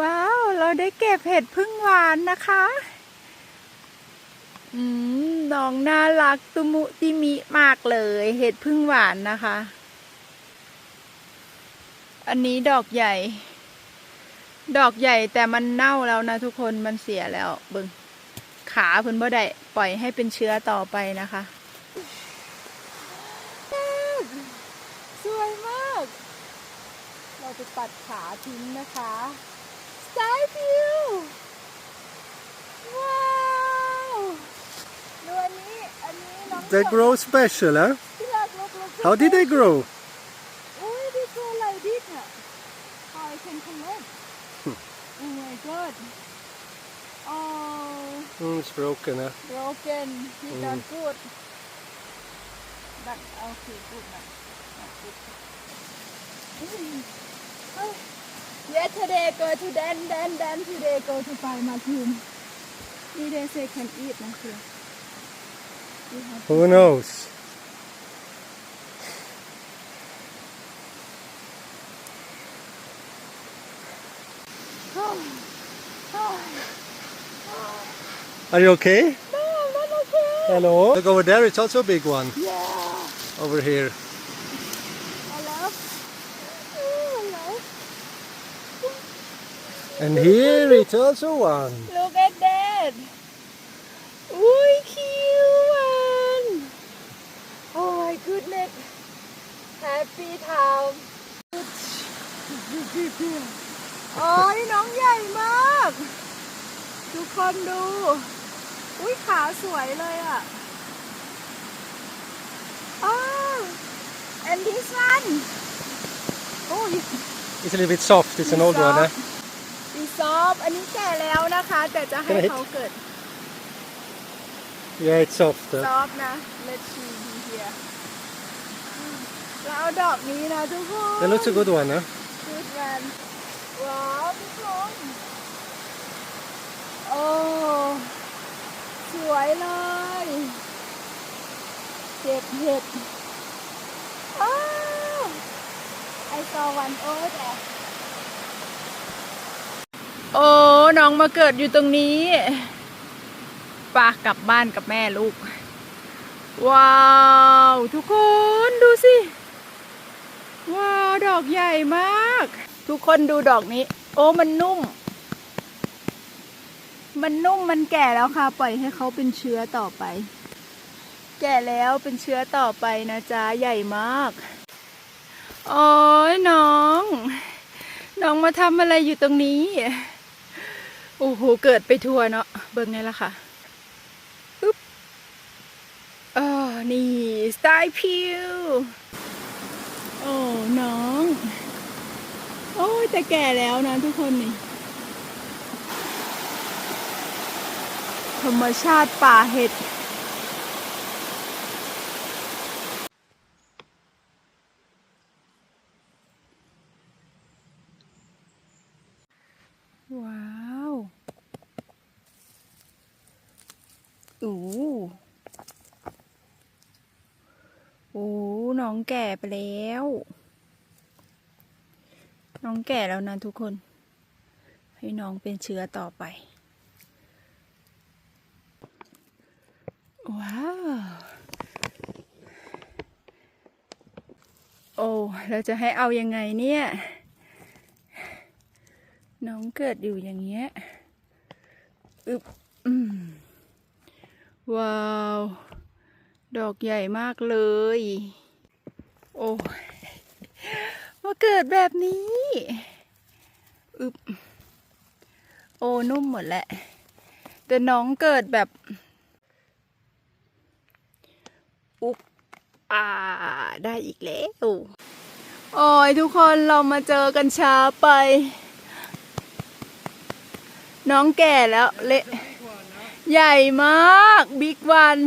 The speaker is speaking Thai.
ว้าว เราได้เก็บเห็ดพึ่งหวานนะคะอืมน้องน่ารักตุมุติมิมากเลย เห็ดพึ่งหวานนะคะ อันนี้ดอกใหญ่ ดอกใหญ่แต่มันเน่าแล้วนะทุกคนมันเสียแล้วเบิงขาเพิ่นบ่ได้ปล่อยให้เป็นเชื้อต่อไปนะคะ สวยมาก เราจะตัดขาทิ้งนะคะ สไตล์วิวว้าวดูอันนี้ อันนี้น้อง They grow special, huh? ที่รักลุกลุก How did they grow? โอ้ย they grow like this อะ How I can collect Oh my god Oh Mm, it's broken, huh? broken it's not good but okay good not not good Oh, Yesterday go to then, then, then, today go to buy mushroom. Three days they can eat mushroom. Who knows? Are you okay? No, I'm not okay. Hello. Look over there, it's also a big one. Yeah. Over here. And here it's also one. Look at that. Ui, cute one. Oh my goodness. Happy time. โอ้ยน้องใหญ่มาก ทุกคนดู อุ้ยขาสวยเลยอะอ๋อ and this one โอ้ย It's a little bit soft, it's an old one, huh? อีซอฟอันนี้แก่แล้วนะคะ แต่จะให้ Can I hit? เขาเกิด Yeah, it's soft. ซ Huh? อฟนะ let's see here เราเอาดอกนี้นะทุกคน That looks a good one, huh? ชุดวันว้าวทุกคนโอ้สวยเลยเก็บเห็ดอ้าวไอซอวัน โอ้น้องมาเกิดอยู่ตรงนี้ปากลับบ้านกับแม่ลูก ว้าว ทุกคนดูสิ ว้าว ดอกใหญ่มาก ทุกคนดูดอกนี้ โอ้มันนุ่ม มันนุ่มมันแก่แล้วค่ะ ปล่อยให้เขาเป็นเชื้อต่อไป แก่แล้วเป็นเชื้อต่อไปนะจ๊ะ ใหญ่มาก โอ้ยน้อง น้องมาทำอะไรอยู่ตรงนี้ อ้โห เกิดไปทั่วเนาะ เบิ่งไงล่ะค่ะอึ๊บอ๋อนี่สไตล์พิว โอ้ น้อง โอ้ยแต่แก่แล้วนะทุกคนนี่ ธรรมชาติป่าเห็ด ว้าว อู้โอ้น้องแก่ไปแล้ว น้องแก่แล้วนะทุกคน ให้น้องเป็นเชื้อต่อไป ว้าว โอ้ เราจะให้เอายังไงเนี่ย น้องเกิดอยู่อย่างเงี้ย อึบอืม ว้าว ดอกใหญ่มากเลย โอ้มาเกิดแบบนี้อึบโอ้นุ่มหมดแหละ แต่น้องเกิดแบบ อุ๊บอ่า ได้อีกแล้วโอ้ยทุกคนเรามาเจอกันช้าไป น้องแก่แล้วเละ ใหญ่มาก บิ๊กวัน